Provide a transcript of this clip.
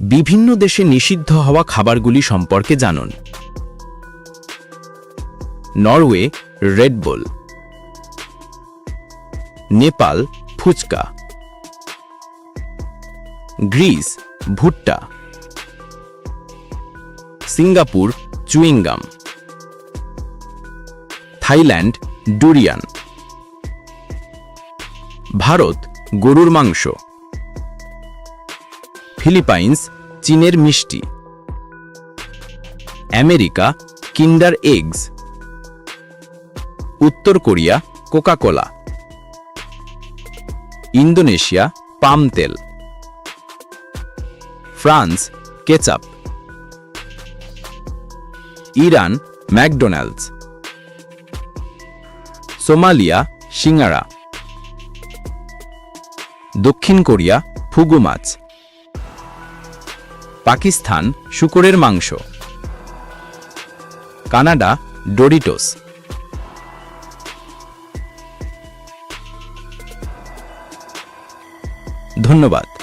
বিভিন্ন দেশে নিষিদ্ধ হওয়া খাবারগুলি সম্পর্কে জানুন। Norway, Red Bull. Nepal, fuchka. Greece, ভুট্টা। Singapore, chewing gum. Thailand, durian. Bharat, গরুর মাংস। ফিলিপাইন্স, চীনের মিষ্টি। America, Kinder Eggs. উত্তর Korea, Coca Cola. Indonesia, palm তেল। France, ketchup. Iran, McDonald's. Somalia, singara. দক্ষিণ কোরিয়া, ফুগু মাছ। পাকিস্তান শুকরের মাংস। Canada Doritos. ধন্যবাদ।